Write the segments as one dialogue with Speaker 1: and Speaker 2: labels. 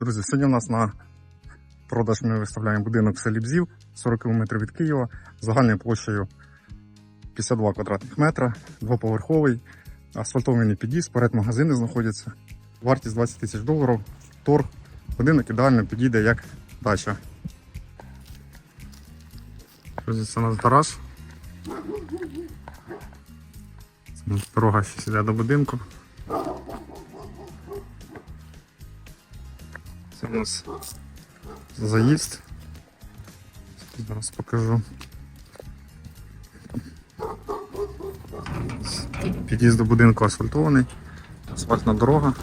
Speaker 1: Друзі, сьогодні у нас на продаж ми виставляємо будинок в селі Бзів, 40 км від Києва, загальною площею 52 квадратних метра, двоповерховий, асфальтований під'їзд, перед магазини знаходяться. Вартість 20 тисяч доларів, торг. Будинок ідеально підійде як дача. Друзі, це у нас гараж. Це у нас дорога сюди до будинку. У нас заїзд. Зараз покажу. Під'їзд до будинку асфальтований, асфальтна дорога.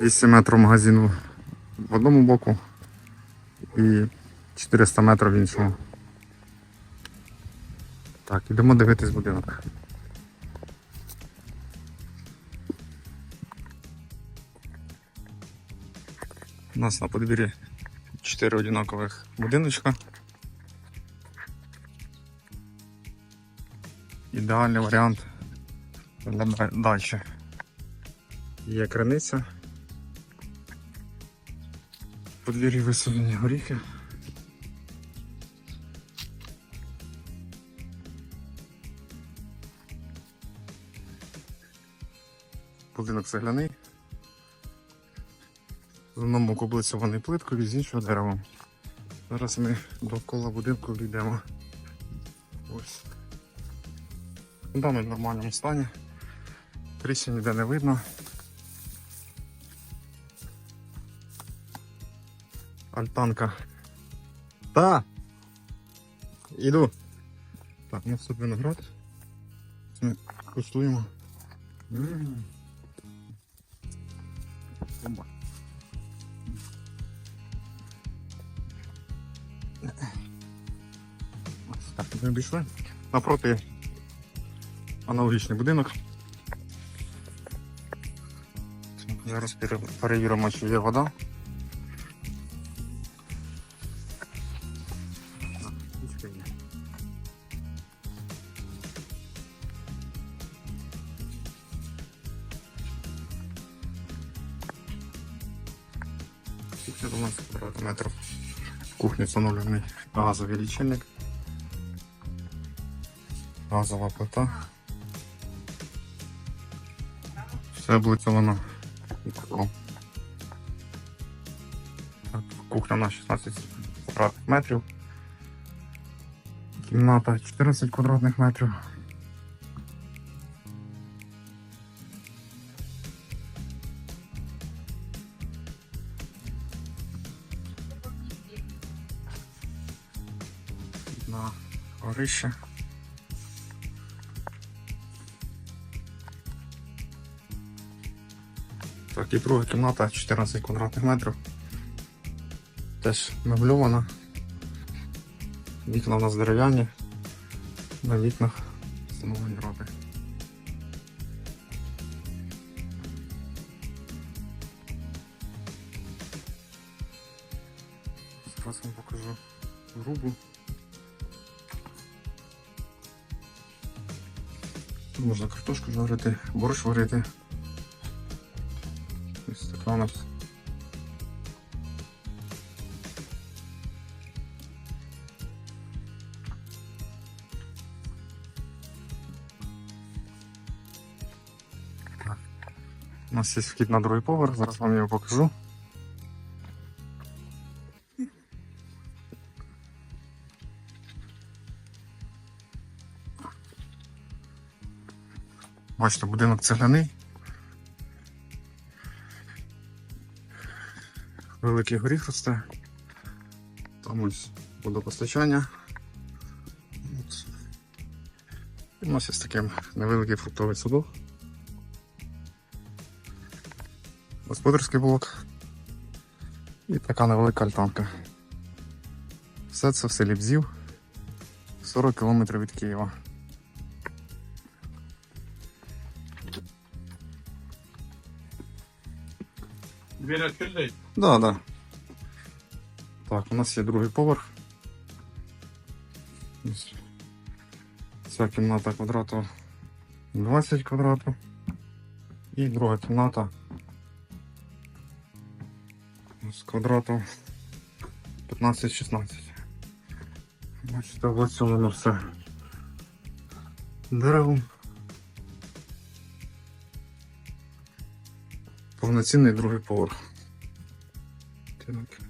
Speaker 1: Вісім метрів магазину в одному боку і 400 метрів в іншому. Так, ідемо дивитись будинок. У нас на подвір'ї 4 одинакових будиночка. Ідеальний варіант для да- дачі. Є криниця. В подвір'ї висунені горіхи. Будинок цегляний. З одному боку плиткою, з іншого деревом. Зараз ми довкола будинку йдемо. Ось. Фундамент в нормальному стані. Тріщин ніде не видно. Альтанка. Та! Іду. Так, у нас тут виноград. Ми куштуємо. М. Бомба. Так, ми обійшли. Напроти аналогічний будинок. Зараз пере- перевіримо, чи є вода. Кухня 12 квадратних метрів. В кухні встановлений газовий лічильник. Газова плита. Все облицьовано вітром. Так, кухня на 16 квадратних метрів. Кімната 14 квадратних метрів. На горище. Так, і друга кімната 14 квадратних метрів. Теж мебльована. Вікна у нас дерев'яні. На вікнах встановлені роти. Зараз вам покажу грубу. Тут можна картошку жарити, борщ варити. Ось. У нас є вхід на другий поверх, зараз вам його покажу. Бачите, будинок цегляний. Великий горіх росте. Там ось водопостачання. І У нас є такий невеликий фруктовий садок. Господарський блок. І така невелика альтанка. Все це в селі Бзів. 40 км від Києва.
Speaker 2: Дверь открыта?
Speaker 1: Да, да. Так, у нас є другий поверх. Ось Ця кімната квадрату 20 квадратів. І друга кімната з квадрату 15-16. Бачите, облицьовано все деревом. Повноцінний другий поверх. Так.